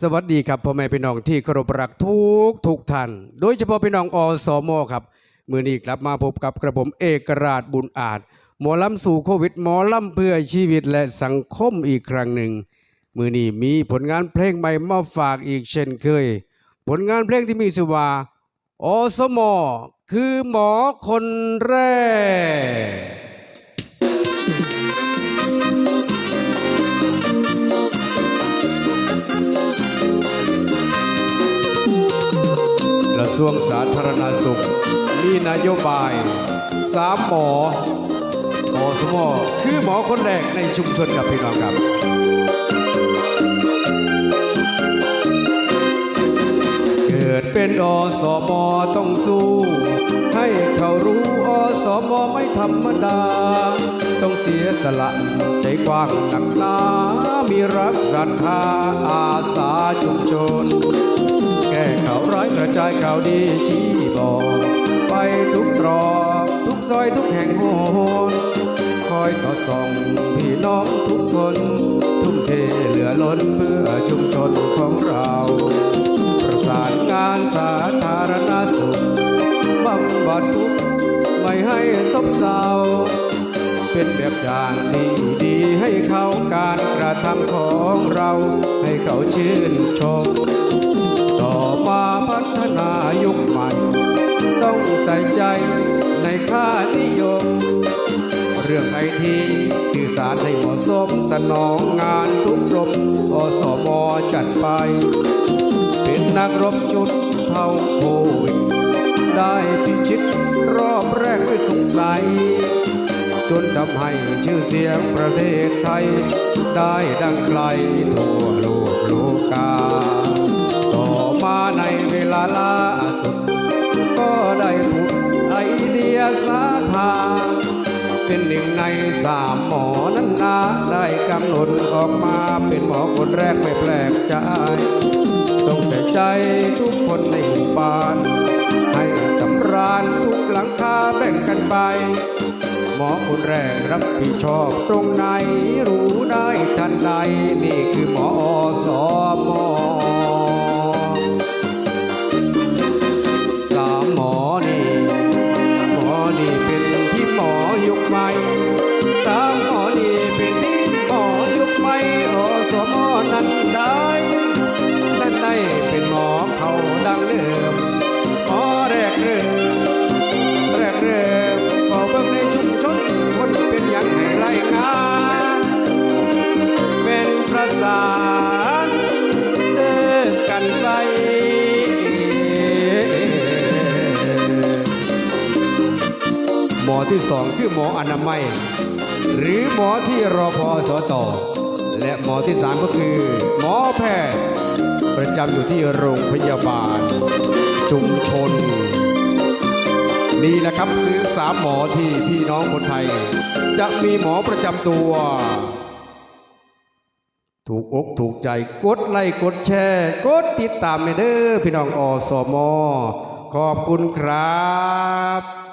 สวัสดีครับพ่อแม่พี่น้องที่เคารพรักทุกทุกท่าน โดยเฉพาะพี่น้องอสมครับ มือนี้กลับมาพบกับกระผมเอกราชบุญอาจ หมอลำสู่โควิด หมอลำเพื่อชีวิตและสังคมอีกครั้งหนึ่ง มือนี้มีผลงานเพลงใหม่มาฝากอีกเช่นเคย ผลงานเพลงที่มีชื่อว่าอสมคือหมอคนแรก ทรวงสาธารณสุข มีนโยบายสามหมอหมอสมอคือหมอคนแรกในชุมชนกับพี่น้องครับ ดเป็นอสมต้องสู้ ให้เขารู้อสมไม่ธรรมดา ต้องเสียสละใจกว้างหนักหนามีรักศรัทธาอาสาชุมชน แก้ข่าวร้ายกระจายข่าวดีชี้บอกไปทุกตรอกทุกซอยทุกแห่งโหนคอยสอดส่องพี่น้องทุกคน ทุ่มเทเหลือล้นเพื่อชุมชนของเราานงานสาธารณสุขบำบัดทุกข์ไม่ให้ซบเศร้าเป็นแบบอย่างที่ดีให้เขาการกระทำของเราให้เขาชื่นชม ต่อมาพัฒนายุคใหม่ ต้องใส่ใจในค่านิยม เรื่องไอทีสื่อสารให้เหมาะสมสนองงานทุกรมอสมจัดไป นักรบจุดเท่าโควิด ได้พิชิตรอบแรกไม่สงสัย จนทำให้ชื่อเสียงประเทศไทย ได้ดังไกลทั่วโลกโลกา ต่อมาในเวลาล่าสุด ก็ได้ผุดไอเดียสาทางเป็นหนึ่งในสามหมอนั้นนาได้กำหนดออกมาเป็นหมอคนแรกไม่แปลกใจ ต้องใส่ใจทุกคนในหมู่บ้าน ให้สำราญทุกหลังคาแบ่งกันไป หมอคนแรกรับผิดชอบตรงไหนรู้ได้ทันใดนี่คือหมออ ที่สองคือหมออนามัย หรือหมอที่รอพอสอต่อ และหมอที่สามก็คือ หมอแพทย์ ประจำอยู่ที่โรงพยาบาล ชุมชน นี่แหละครับคือสามหมอที่พี่น้องคนไทย จะมีหมอประจำตัว ถูกอกถูกใจกดไลค์กดแชร์กดติดตามในเด้อพี่น้องอสมอขอบคุณครับ